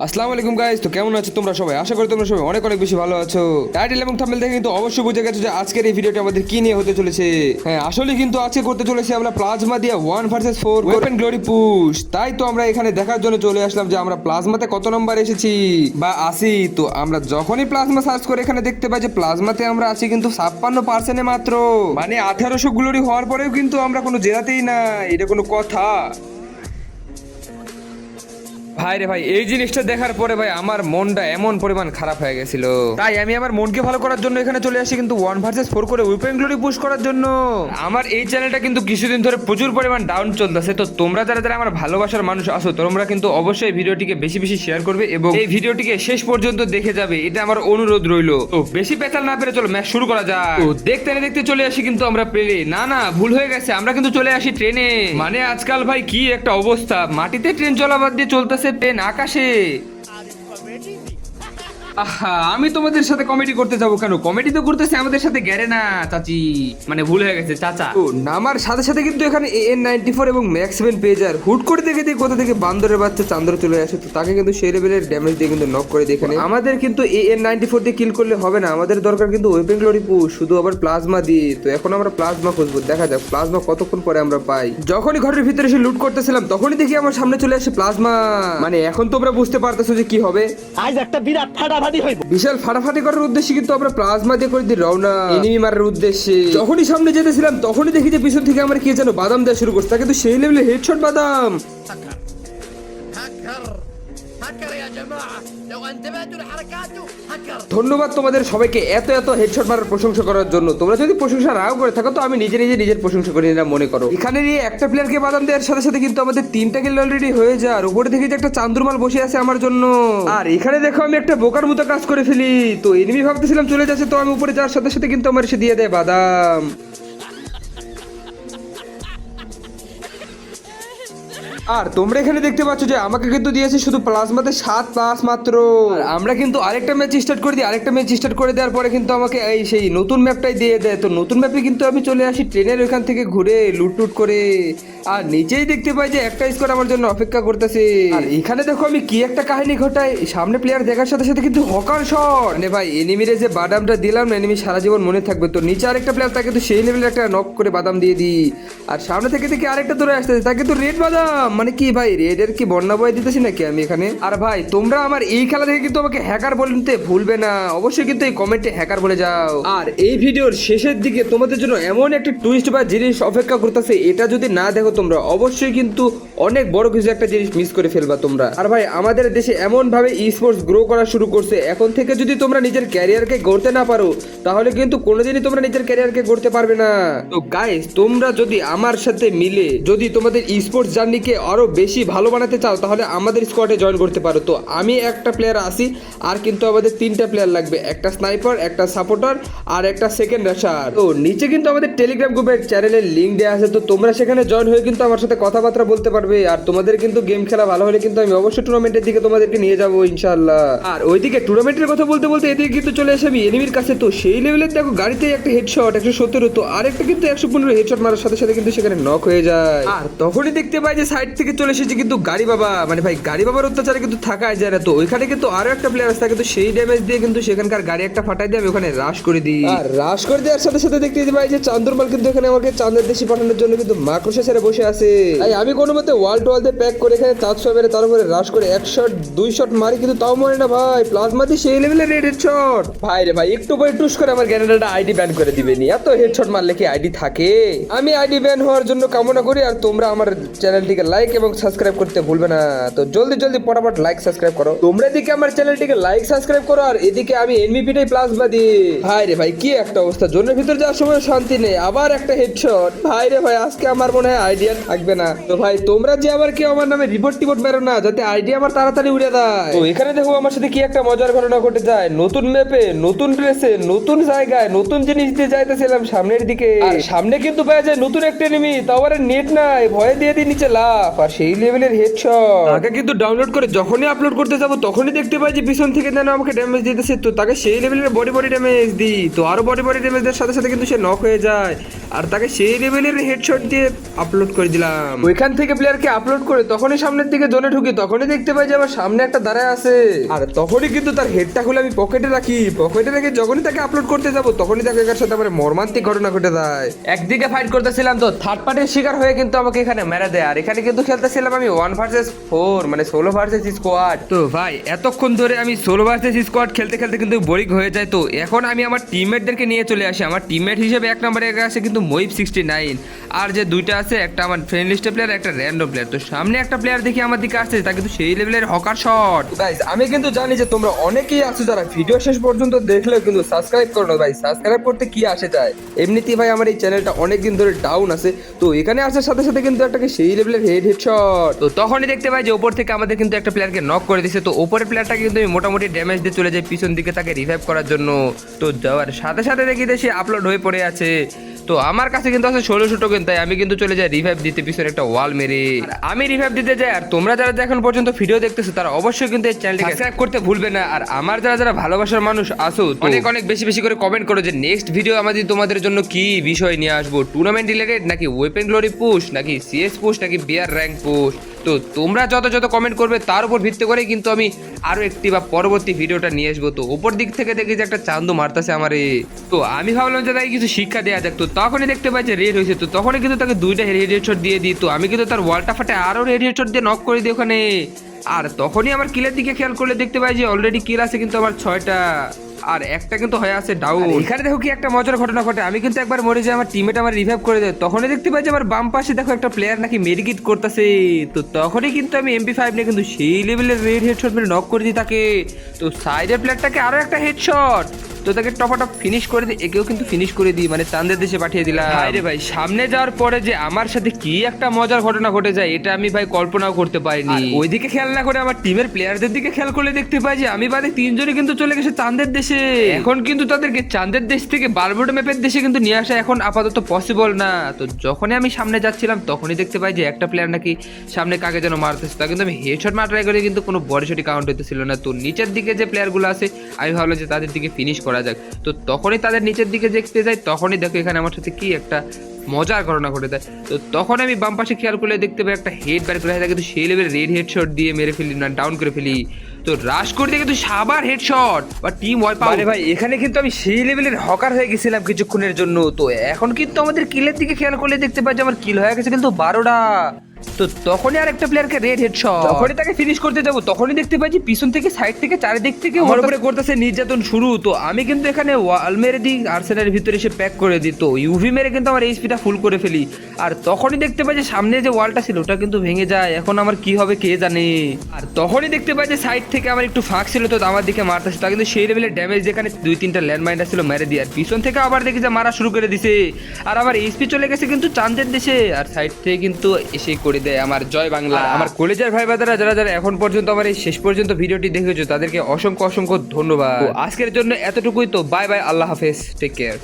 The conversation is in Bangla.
আসসালামু আলাইকুম গাইস তো কেমন আছো তোমরা সবাই? আশা করি তোমরা সবাই অনেক অনেক বেশি ভালো আছো। টাইটেল এবং থাম্বনেল দেখে কিন্তু অবশ্যই বুঝে গেছো যে আজকের এই ভিডিওটা আমাদের কি নিয়ে হতে চলেছে। হ্যাঁ আসলে কিন্তু আজকে করতে চলেছে আমরা প্লাজমা দিয়ে one versus four open glory push তাই তো আমরা এখানে দেখার জন্য চলে আসলাম যে আমরা প্লাজমাতে কত নম্বর এসেছি। বা আসি তো আমরা যখনই প্লাজমা সার্চ করে এখানে দেখতে পাই যে প্লাজমাতে আমরা আছি কিন্তু ছাপ্পান্ন পার্সেন্টে মাত্র। মানে আঠারোশো গ্লোরি হওয়ার পরেও কিন্তু আমরা কোনো জেলাতেই না এটা কোনো কথা। ভাই রে ভাই এই জিনিসটা দেখার পরে ভাই আমার মনটা এমন পরিমাণ খারাপ হয়ে গেছিল। তাই আমি আমার মনকে ভালো করার জন্য এখানে চলে আসি কিন্তু ওয়ান ভার্সেস ফোর করে উইপেন গ্লোরি পুশ করার জন্য। আমার এই চ্যানেলটা কিন্তু কিছুদিন ধরে প্রচুর পরিমাণ ডাউন চলতেছে তো তোমরা যারা যারা আমার ভালোবাসার মানুষ আছো তোমরা কিন্তু অবশ্যই ভিডিওটিকে বেশি বেশি শেয়ার করবে এবং এই ভিডিওটিকে শেষ পর্যন্ত দেখে যাবে এটা আমার অনুরোধ রইল। তো বেশি পেতাল না পেরে চলো ম্যাচ শুরু করা যাক। তো দেখতে না দেখতে চলে আসি কিন্তু আমরা প্লেনে না না ভুল হয়ে গেছে আমরা কিন্তু চলে আসি ট্রেনে মানে আজকাল ভাই কি একটা অবস্থা মাটিতে ট্রেন চলাবাদ দিয়ে চলতেছে ট্রেন আকাশে আহা আমি তোমাদের সাথে কমেডি করতে যাব কেন? কমেডি তো করতেছে আমাদের সাথে গ্যারে না চাচি। মানে ভুল হয়ে গেছে চাচা। ও নামার সাথে সাথে কিন্তু এখানে এন নাইনটি ফোর এবং ম্যাক্স সেভেন পেজার হুট করে দেখে দেখে কোথা থেকে বান্দরের বাচ্চা চান্দ্র চলে আসে তো তাকে কিন্তু সেই লেভেলের ড্যামেজ দিয়ে কিন্তু নক করে দেখে আমাদের কিন্তু এন নাইনটি ফোর দিয়ে কিল করলে হবে না আমাদের দরকার কিন্তু ওয়েপেন গ্লোরি পুশ শুধু আবার প্লাজমা দিয়ে। তো এখন আমরা প্লাজমা খুঁজবো দেখা যাক প্লাজমা কতক্ষণ পরে আমরা পাই। যখনই ঘরের ভিতরে এসে লুট করতেছিলাম তখনই দেখি আমার সামনে চলে আসে প্লাজমা মানে এখন তোমরা বুঝতে পারতেছো যে কি হবে। আজ একটা বিরাট ফাটাফাটি হইব। বিশাল ফাটাফাটি করার উদ্দেশ্যে কিন্তু আমরা প্লাজমা দিয়ে করে দিই রওনা। এনিমি মারার উদ্দেশ্যে। যখনই সামনে যেতেছিলাম তখনই দেখি যে পিছন থেকে আমার কে যেন বাদাম দেওয়া শুরু করছে। তা কিন্তু সেই লেভেলে হেডশট বাদাম। ধন্যবাদ তোমাদের সবাইকে এত এত হেডশট মারার প্রশংসা করার জন্য। তোমরা যদি প্রশংসা নাও করে থাকো, তো আমি নিজে নিজে নিজের প্রশংসা করি না, মনে করো। এখানে এই একটা প্লেয়ারকে বাদাম দেওয়ার সাথে সাথে কিন্তু আমাদের তিনটা কিল অলরেডি হয়ে যায়। আর উপরে দেখি যে একটা চান্দুরমাল বসে আছে আমার জন্য। আর এখানে দেখো আমি একটা বোকার মতো কাজ করে ফেলি। তো এনিমি ভাবতেছিলাম চলে যাচ্ছে, তো আমি উপরে যাওয়ার সাথে সাথে কিন্তু আমার এসে দিয়ে দেয় বাদাম। আর তোমরা এখানে দেখতে পাচ্ছ যে আমাকে কিন্তু দিয়েছে শুধু প্লাজমাতে সাত প্লাস মাত্র। আমরা কিন্তু আরেকটা ম্যাচ স্টার্ট করে দিই, আরেকটা ম্যাচ স্টার্ট করে দেওয়ার পরে কিন্তু আমাকে এই সেই নতুন ম্যাপটাই দিয়ে দেয়। তো নতুন ম্যাপে কিন্তু আমি চলে আসি ট্রেনের ওইখান থেকে ঘুরে লুট টুট করে। আর নিচেই দেখতে পাই যে একটা স্কোর আমার জন্য অপেক্ষা করতেছে। এখানে দেখো আমি কি একটা কাহিনী ঘটাই। সামনে প্লেয়ার দেখার সাথে সাথে কিন্তু হকার শট মানে ভাই এনিমিরে যে বাদামটা দিলাম না এনিমি সারা জীবন মনে থাকবে। তো নিচে আরেকটা প্লেয়ার তাকে তো সেই লেভেলের একটা নক করে বাদাম দিয়ে দিই। আর সামনে থেকে থেকে আরেকটা দূরে আসতেছে, তাকে তো রেড বাদাম। মানে কি ভাই রেডের কি বন্যা বয় দিতেছি নাকি আমি এখানে? আর ভাই, তোমরা আমার এই খেলা থেকে কিন্তু আমাকে হ্যাকার বলতে ভুলবে না। অবশ্যই কিন্তু এই কমেন্টে হ্যাকার বলে যাও। আর এই ভিডিওর শেষের দিকে তোমাদের জন্য এমন একটা টুইস্ট বা জিনিস অপেক্ষা করতেছে, এটা যদি না দেখো তোমরা, অবশ্যই কিন্তু অনেক বড় কিছু একটা জিনিস মিস করে ফেলবা তোমরা। আর ভাই, আমাদের দেশে এমন ভাবে ই স্পোর্টস গ্রো করা শুরু করছে, এখন থেকে যদি তোমরা নিজের ক্যারিয়ারকে গড়তে না পারো, তাহলে কিন্তু কোনোদিনই তোমরা নিজের ক্যারিয়ারকে গড়তে পারবে না। তো গাইস তোমরা যদি আমার সাথে মিলে, যদি তোমাদের ই স্পোর্টস জার্নিকে আরও বেশি ভালো বানাতে চাও, তাহলে আমাদের স্কোয়াডে জয়েন করতে পারো। তো আমি একটা প্লেয়ার আসি, আর কিন্তু আমাদের তিনটা প্লেয়ার লাগবে। একটা স্নাইপার একটা সাপোর্টার আর একটা সেকেন্ড রাশার তো নিচে কিন্তু আমাদের টেলিগ্রাম গ্রুপের চ্যানেলের লিঙ্ক দেওয়া আছে, তো তোমরা সেখানে জয়েন হয়ে কিন্তু আমার সাথে কথাবার্তা বলতে পারবে। আর তোমাদের কিন্তু গেম খেলা ভালো হলে কিন্তু আমি অবশ্যই টুর্নামেন্টের দিকে তোমাদেরকে নিয়ে যাব ইনশাল্লাহ আর ওইদিকে টুর্নামেন্টের কথা বলতে বলতে এদিকে কিন্তু চলে আসে আমি এনিমির কাছে। তো সেই লেভেলের দেখো গাড়িতে একটা হেডশট একশো সতেরো তো আরেকটা কিন্তু একশো পনেরো হেডশট মারার সাথে সাথে কিন্তু সেখানে নক হয়ে যায়। আর তখনই দেখতে পাই যে সাইড থেকে চলে এসেছে কিন্তু গাড়ি বাবা মানে ভাই গাড়ি বাবার অত্যাচারে কিন্তু থাকায় যায় না। তো ওইখানে কিন্তু আরও একটা প্লেয়ার আছে কিন্তু সেই ড্যামেজ দিয়ে কিন্তু সেখানকার গাড়ি একটা ফাটাই দিয়ে আমি ওখানে রাশ করে দিই। আর রাশ করে দেওয়ার সাথে সাথে দেখতে ভাই যে চান্দরমাল কিন্তু এখানে আমাকে চাঁদের দেশি পাঠানোর জন্য কিন্তু মাকড়সা ছেড়ে বসে আছে। তাই আমি কোনো মতে ওয়াল টোয়াল দিয়ে প্যাক করে এখানে চারশো মেরে তার উপরে রাশ করে এক শট দুই শট মারি কিন্তু তাও মরে না ভাই। প্লাজমা দিয়ে সেই লেভেলের রেড হেডশট ভাই রে ভাই একটু পরে টুস করে আমার গ্যানেডাটা আইডি ব্যান করে দিবেনি এত হেডশট মারলে কি আইডি থাকে? আমি আইডি ব্যান হওয়ার জন্য কামনা করি আর তোমরা আমার চ্যানেলটিকে লাইক এবং সাবস্ক্রাইব করতে ভুলবে না। তো জলদি জলদি পটাপট লাইক সাবস্ক্রাইব করো। তোমরা এদিকে আমার চ্যানেলটিকে লাইক সাবস্ক্রাইব করো, আর এদিকে আমি এনভিপিটাই প্লাজমা দিই ভাই রে ভাই, কি একটা অবস্থা। জোনের ভিতর যাওয়ার সময় শান্তি নেই। আবার একটা হেডশট ভাই রে ভাই, আজকে আমার মনে হয় আইডিয়া থাকবে না। তো ভাই, তোমরা যে আবার কেউ আমার নামে রিপোর্ট টিপোর্ট মেরো না, যাতে আইডিয়া আমার তাড়াতাড়ি উড়ে দেয় তো এখানে দেখো আমার সাথে কি একটা মজার ঘটনা ঘটে যায়। নতুন ম্যাপে নতুন ড্রেসে নতুন জায়গায়, নতুন জিনিস দিয়ে যাইতেছিলাম সামনের দিকে। আর সামনে কিন্তু পাওয়া যায় নতুন একটা এনিমি তাও নেট নাই। ভয়ে দিয়ে দিয়ে নিচে লাফ। আর সেই লেভেলের হেডশট তাকে কিন্তু ডাউনলোড করে যখনই আপলোড করতে যাব, তখনই দেখতে পাই যে পিছন থেকে যেন আমাকে ড্যামেজ দিতেছে। তো তাকে সেই লেভেলের বডি বডি ড্যামেজ দিই। তো আরও বডি বডি ড্যামেজ দেওয়ার সাথে সাথে কিন্তু সে নক হয়ে যায়। আর তাকে সেই লেভেলের হেডশট দিয়ে আপলোড করে দিলাম। ওইখান থেকে প্লেয়ারকে আপলোড করে তখনই সামনের দিকে জোনে ঢুকি তখনই দেখতে পাই যে আমার সামনে একটা দাঁড়ায় আছে। আর তখনই কিন্তু তার হেডটা খুলে আমি পকেটে রাখি। পকেটে রেখে যখনই তাকে আপলোড করতে যাব তখনই তাকে একার সাথে আমার মর্মান্তিক ঘটনা ঘটে যায়। একদিকে ফাইট করতেছিলাম তো থার্ড পার্টির শিকার হয়ে কিন্তু আমাকে এখানে মেরে দেয়। আর এখানে কিন্তু খেলতেছিলাম আমি ওয়ান ভার্সেস ফোর মানে ষোলো ভার্সেস স্কোয়াড তো ভাই এতক্ষণ ধরে আমি ষোলো ভার্সেস স্কোয়াড খেলতে খেলতে কিন্তু বোরিং হয়ে যায় তো। এখন আমি আমার টিমমেটদেরকে নিয়ে চলে আসি। আমার টিমমেট হিসেবে এক নম্বরে আসে কিন্তু মহিব সিক্সটি নাইন আর যে দুইটা আছে একটা আমার ফ্রেন্ড লিস্টের প্লেয়ার একটা র্যান্ডম প্লেয়ার তো সামনে একটা প্লেয়ার দেখি আমার দিকে আসছে তা কিন্তু সেই লেভেলের হকার শট গাইস আমি কিন্তু জানি যে তোমরা অনেকেই আছো যারা ভিডিও শেষ পর্যন্ত দেখলেও কিন্তু সাবস্ক্রাইব করো না। ভাই সাবস্ক্রাইব করতে কি আসে যায় এমনিতেই ভাই আমার এই চ্যানেলটা অনেক দিন ধরে ডাউন আছে। তো এখানে আসার সাথে সাথে কিন্তু একটা সেই লেভেলের হেড হেড শট তো তখনই দেখতে পাই যে ওপর থেকে আমাদের কিন্তু একটা প্লেয়ারকে নক করে দিছে। তো ওপরের প্লেয়ারটাকে কিন্তু আমি মোটামুটি ড্যামেজ দিয়ে চলে যাই পিছন দিকে তাকে রিভাইভ করার জন্য। তো যাওয়ার সাথে সাথে দেখি সে আপলোড হয়ে পড়ে আছে। তো আমার কাছে কিন্তু আছে ষোলোশো কিন্তু তাই আমি কিন্তু চলে যাই রিভাইভ দিতে পিছনে একটা ওয়াল মেরে। আমি রিভাইভ দিতে যাই আর তোমরা যারা এখন পর্যন্ত ভিডিও দেখতেছো তারা অবশ্যই কিন্তু এই চ্যানেলটি সাবস্ক্রাইব করতে ভুলবে না। আর আমার যারা যারা ভালোবাসার মানুষ আসো অনেক অনেক বেশি বেশি করে কমেন্ট করো যে নেক্সট ভিডিও আমাদের তোমাদের জন্য কি বিষয় নিয়ে আসব? টুর্নামেন্ট রিলেটেড নাকি ওয়েপেন গ্লোরি পুশ নাকি সিএস পুশ নাকি বিয়ার র্যাঙ্ক পুশ তো তোমরা যত যত কমেন্ট করবে, তার উপর ভিত্তি করেই কিন্তু আমি আরও একটি বা পরবর্তী ভিডিওটা নিয়ে আসব। তো উপর দিক থেকে দেখি যে একটা চান্দু মারতেছে আমারে। তো আমি ভাবলাম যে তাকে কিছু শিক্ষা দেওয়া যাক। তো তখনই দেখতে পাই যে রেড হয়েছে। তো তখনই কিন্তু তাকে দুইটা রেডিয়েট শট দিয়ে দিই। তো আমি কিন্তু তার ওয়ালটা ফাটে আরও রেডিয়েট শট দিয়ে নক করে দিই ওখানে। আর তখনই আমার কিলের দিকে খেয়াল করলে দেখতে পাই যে অলরেডি কিল আছে কিন্তু আমার ছয়টা। আর একটা কিন্তু হয়ে আছে ডাউন এখানে দেখো কি একটা মজার ঘটনা ঘটে। আমি কিন্তু একবার মরে যাই, আমার টিমেট আমার রিভাইভ করে দেয়। তখনই দেখতে পাই যে আমার বাম পাশে দেখো একটা প্লেয়ার নাকি মেডিকিট করতেছে। তো তখনই কিন্তু আমি এমপি ফাইভ নিয়ে কিন্তু সেই লেভেলের রেড হেডশট মেরে নক করে দিই তাকে। তো সাইডের প্লেয়ারটাকে আরও একটা হেডশট তো তাকে টপাটপ ফিনিশ করে দিই একেও কিন্তু ফিনিশ করে দিই মানে চান্দের দেশে পাঠিয়ে দিলাম। রে ভাই সামনে যাওয়ার পরে যে আমার সাথে কি একটা মজার ঘটনা ঘটে যায় এটা আমি ভাই কল্পনাও করতে পারিনি। ওইদিকে খেয়াল না করে আমার টিমের প্লেয়ারদের দিকে খেয়াল করলে দেখতে পাই যে আমি বাদে তিনজনই কিন্তু চলে গেছে চাঁদের দেশে। এখন কিন্তু তাদেরকে চাঁদের দেশ থেকে বারমুডা ম্যাপের দেশে কিন্তু নিয়ে আসা এখন আপাতত পসিবল না। তো যখনই আমি সামনে যাচ্ছিলাম তখনই দেখতে পাই যে একটা প্লেয়ার নাকি সামনে কাকে যেন মারতেছে। তা কিন্তু আমি হেডশট মার ট্রাই করে কিন্তু কোনো বডি শটি কাউন্ট হতেছিল না। তো নিচের দিকে যে প্লেয়ারগুলো আছে আমি ভাবলাম যে তাদের দিকে ফিনিশ করা যাক। তো তখনই তাদের নিচের দিকে দেখতে যাই তখনই দেখো এখানে আমার সাথে কি একটা মজার ঘটনা ঘটে যায়। তো তখন আমি বাম পাশে খেয়াল করলে দেখতে পাই একটা হেড বার করে থাকে, কিন্তু সেই লেভেল রেড হেডশট দিয়ে মেরে ফেলি না ডাউন করে ফেলি। তো রাশ করতে কিন্তু সাবার হেডশট বা টিম ওয়াইপ আরে ভাই, এখানে কিন্তু আমি সেই লেভেলের হকার হয়ে গেছিলাম কিছুক্ষণের জন্য। তো এখন কিন্তু আমাদের কিলের দিকে খেয়াল করলে দেখতে পাই যে আমার কিল হয়ে গেছে কিন্তু বারোটা। তো তখনই আর একটা প্লেয়ারকে রেড হেডশট যখনই তাকে ফিনিশ করতে যাব তখনই দেখতে যে পিছন থেকে সাইড থেকে চারিদিক থেকে ওর উপরে করতেছে নির্যাতন শুরু। তো আমি কিন্তু এখানে ওয়াল মেরে দিই আর্সেনালের ভিতরে এসে প্যাক করে দিই। তো ইউভি মেরে কিন্তু আমার এইচপিটা ফুল করে ফেলি। আর তখনই দেখতে পাই যে সামনে যে ওয়ালটা ছিল ওটা কিন্তু ভেঙে যায়। এখন আমার কি হবে কে জানে? আর তখনই দেখতে পাই যে সাইড থেকে আমার একটু ফাঁক ছিল তো আমার দিকে মারতেছে। তা কিন্তু সেই লেভেলের ড্যামেজ যেখানে দুই তিনটা ল্যান্ডমাইনটা ছিল মেরে দিয়ে আর পিছন থেকে আবার দেখি যে মারা শুরু করে দিছে। আর আমার এইচপি চলে গেছে কিন্তু চাঁদের দেশে। আর সাইড থেকে কিন্তু এসে করে। দেয় আমার জয় বাংলা। আমার কলেজের ভাই বাদারা যারা যারা এখন পর্যন্ত আমার এই শেষ পর্যন্ত ভিডিওটি দেখেছ তাদেরকে অসংখ্য অসংখ্য ধন্যবাদ। আজকের জন্য এতটুকুই তো। বাই বাই আল্লাহ হাফেজ। Take care